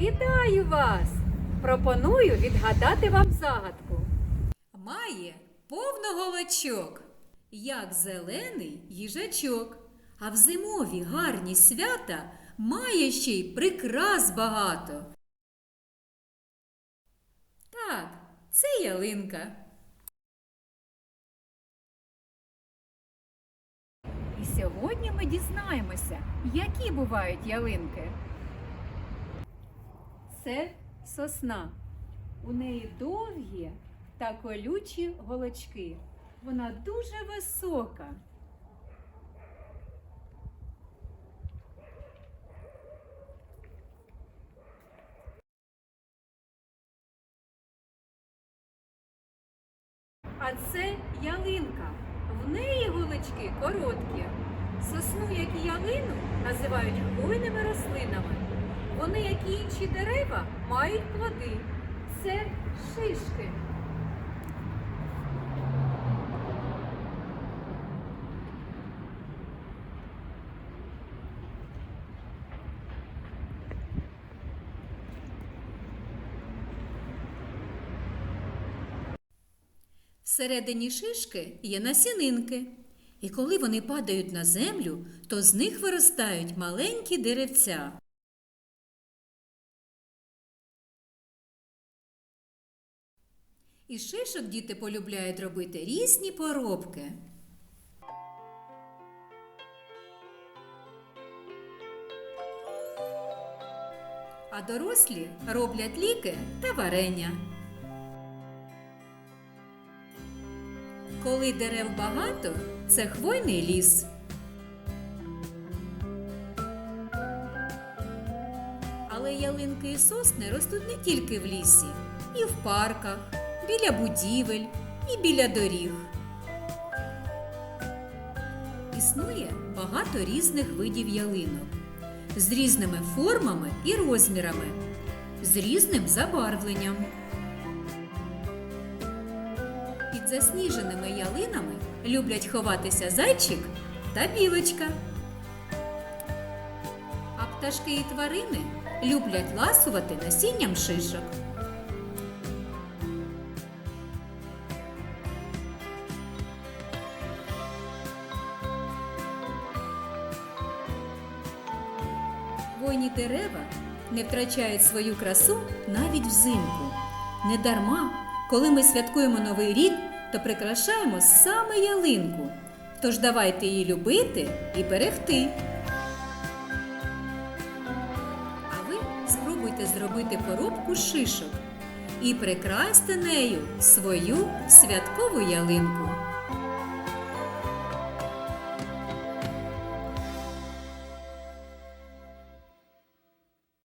Вітаю вас! Пропоную відгадати вам загадку. Має повно голочок, як зелений їжачок. А в зимові гарні свята має ще й прикрас багато. Так, це ялинка. І сьогодні ми дізнаємося, які бувають ялинки. Це сосна. У неї довгі та колючі голочки. Вона дуже висока. А це ялинка. В неї голочки короткі. Сосну, як і ялину, називають хвойними рослинами. Вони, як і інші дерева, мають плоди. Це шишки. Всередині шишки є насінинки. І коли вони падають на землю, то з них виростають маленькі деревця. Із шишок діти полюбляють робити різні поробки. А дорослі роблять ліки та варення. Коли дерев багато, це хвойний ліс. Але ялинки і сосни ростуть не тільки в лісі, і в парках, біля будівель, і біля доріг. Існує багато різних видів ялинок з різними формами і розмірами, з різним забарвленням. Під засніженими ялинами люблять ховатися зайчик та білочка. А пташки і тварини люблять ласувати насінням шишок. Хвойні дерева не втрачають свою красу навіть взимку. Недарма, коли ми святкуємо Новий рік, то прикрашаємо саме ялинку. Тож давайте її любити і берегти. А ви спробуйте зробити поробку з шишок і прикрасьте нею свою святкову ялинку.